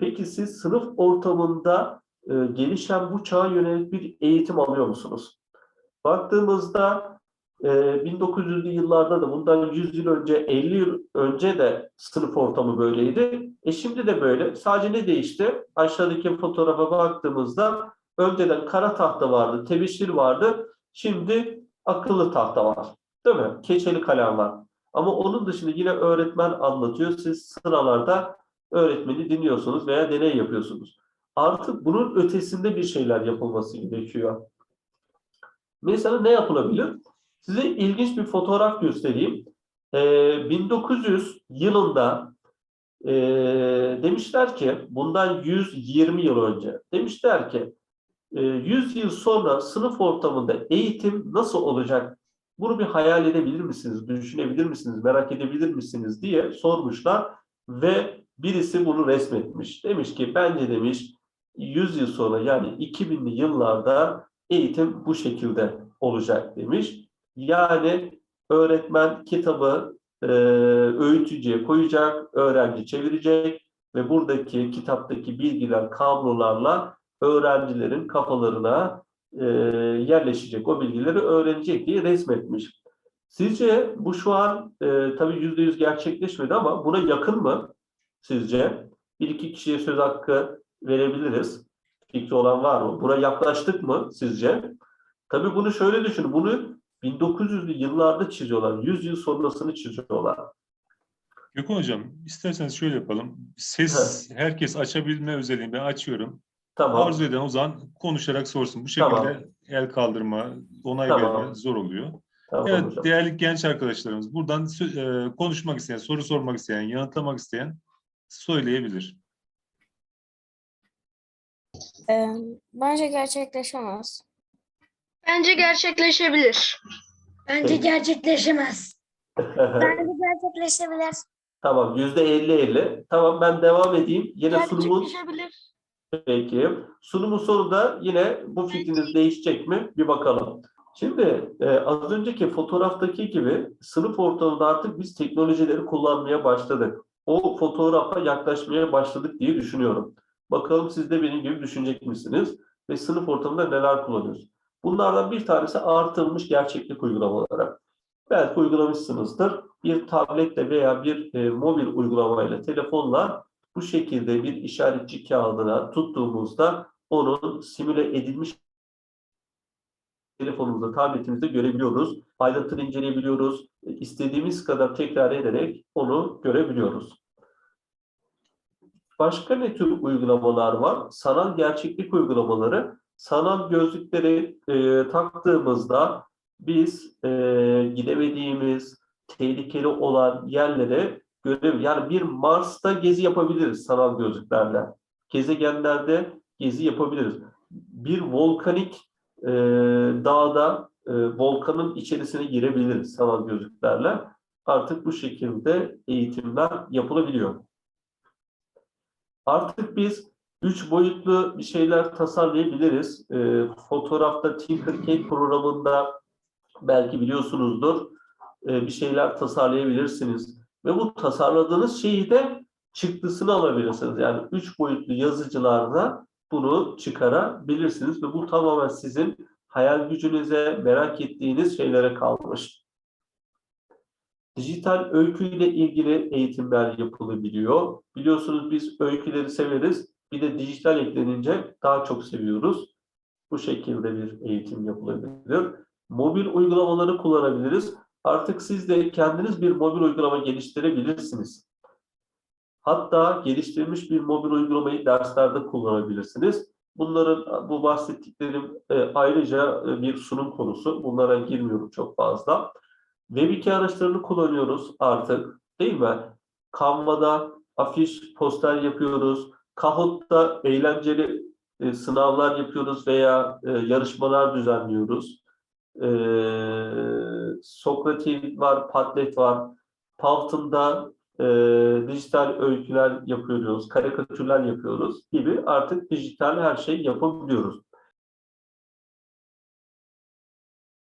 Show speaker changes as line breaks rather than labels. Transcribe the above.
peki siz sınıf ortamında e, gelişen bu çağa yönelik bir eğitim alıyor musunuz? Baktığımızda e, 1900'lü yıllarda da bundan 100 yıl önce, 50 yıl önce de sınıf ortamı böyleydi. E şimdi de böyle. Sadece ne değişti? Aşağıdaki fotoğrafa baktığımızda önceden kara tahta vardı, tebeşir vardı. Şimdi akıllı tahta var. Değil mi? Keçeli kalem var. Ama onun dışında yine öğretmen anlatıyor. Siz sıralarda öğretmeni dinliyorsunuz veya deney yapıyorsunuz. Artık bunun ötesinde bir şeyler yapılması gerekiyor. Mesela ne yapılabilir? Size ilginç bir fotoğraf göstereyim. Ee, 1900 yılında ee, demişler ki bundan 120 yıl önce demişler ki e, 100 yıl sonra sınıf ortamında eğitim nasıl olacak? Bunu bir hayal edebilir misiniz? Düşünebilir misiniz? Merak edebilir misiniz? diye sormuşlar ve birisi bunu resmetmiş. Demiş ki bence demiş 100 yıl sonra yani 2000'li yıllarda eğitim bu şekilde olacak demiş. Yani öğretmen kitabı e, öğütücüye koyacak, öğrenci çevirecek ve buradaki kitaptaki bilgiler kablolarla öğrencilerin kafalarına e, yerleşecek, o bilgileri öğrenecek diye resmetmiş. Sizce bu şu an e, tabii yüzde yüz gerçekleşmedi ama buna yakın mı sizce? Bir iki kişiye söz hakkı verebiliriz. Fikri olan var mı? Buna yaklaştık mı sizce? Tabii bunu şöyle düşünün. Bunu 1900'lü yıllarda çiziyorlar. 100 yıl sonrasını çiziyorlar.
Gökhan Hocam, isterseniz şöyle yapalım. Ses herkes açabilme özelliğini ben açıyorum.
Tamam.
Arzu eden o zaman konuşarak sorsun. Bu şekilde
Tamam.
el kaldırma, onay
Tamam.
verme zor oluyor.
Tamam
Evet,
hocam.
değerli genç arkadaşlarımız, buradan e, konuşmak isteyen, soru sormak isteyen, yanıtlamak isteyen söyleyebilir.
Ee, bence gerçekleşemez.
Bence gerçekleşebilir.
Bence
Peki.
gerçekleşemez.
Bence gerçekleşebilir.
tamam. Yüzde 50-50. Tamam ben devam edeyim. Yine sunumun
Gerçekleşebilir.
Peki. Sunumun sonunda yine bu fikriniz değişecek mi? Bir bakalım. Şimdi e, az önceki fotoğraftaki gibi sınıf ortamında artık biz teknolojileri kullanmaya başladık. O fotoğrafa yaklaşmaya başladık diye düşünüyorum. Bakalım siz de benim gibi düşünecek misiniz? Ve sınıf ortamında neler kullanıyoruz? Bunlardan bir tanesi artırılmış gerçeklik uygulamaları. Belki uygulamışsınızdır. Bir tabletle veya bir e, mobil uygulamayla, telefonla bu şekilde bir işaretçi kağıdına tuttuğumuzda onun simüle edilmiş telefonumuzda, tabletimizde görebiliyoruz. Ayrıntılı inceleyebiliyoruz. İstediğimiz kadar tekrar ederek onu görebiliyoruz. Başka ne tür uygulamalar var? Sanal gerçeklik uygulamaları. Sanal gözlükleri e, taktığımızda biz e, gidemediğimiz, tehlikeli olan yerlere görev yani bir Mars'ta gezi yapabiliriz sanal gözlüklerle. Gezegenlerde gezi yapabiliriz. Bir volkanik e, dağda e, volkanın içerisine girebiliriz sanal gözlüklerle. Artık bu şekilde eğitimler yapılabiliyor. Artık biz üç boyutlu bir şeyler tasarlayabiliriz. E, fotoğrafta Tinkercad programında belki biliyorsunuzdur e, bir şeyler tasarlayabilirsiniz. Ve bu tasarladığınız şeyi de çıktısını alabilirsiniz. Yani üç boyutlu yazıcılarda bunu çıkarabilirsiniz ve bu tamamen sizin hayal gücünüze, merak ettiğiniz şeylere kalmış. Dijital öyküyle ilgili eğitimler yapılabiliyor. Biliyorsunuz biz öyküleri severiz. Bir de dijital eklenince daha çok seviyoruz. Bu şekilde bir eğitim yapılabilir. Mobil uygulamaları kullanabiliriz. Artık siz de kendiniz bir mobil uygulama geliştirebilirsiniz. Hatta geliştirilmiş bir mobil uygulamayı derslerde kullanabilirsiniz. Bunların bu bahsettiklerim e, ayrıca e, bir sunum konusu. Bunlara girmiyorum çok fazla. Web2 araçlarını kullanıyoruz artık değil mi? Canva'da afiş, poster yapıyoruz. Kahoot'ta eğlenceli e, sınavlar yapıyoruz veya yarışmalar düzenliyoruz. E, var, Padlet var. Powton'da e, dijital öyküler yapıyoruz, karikatürler yapıyoruz gibi artık dijital her şey yapabiliyoruz.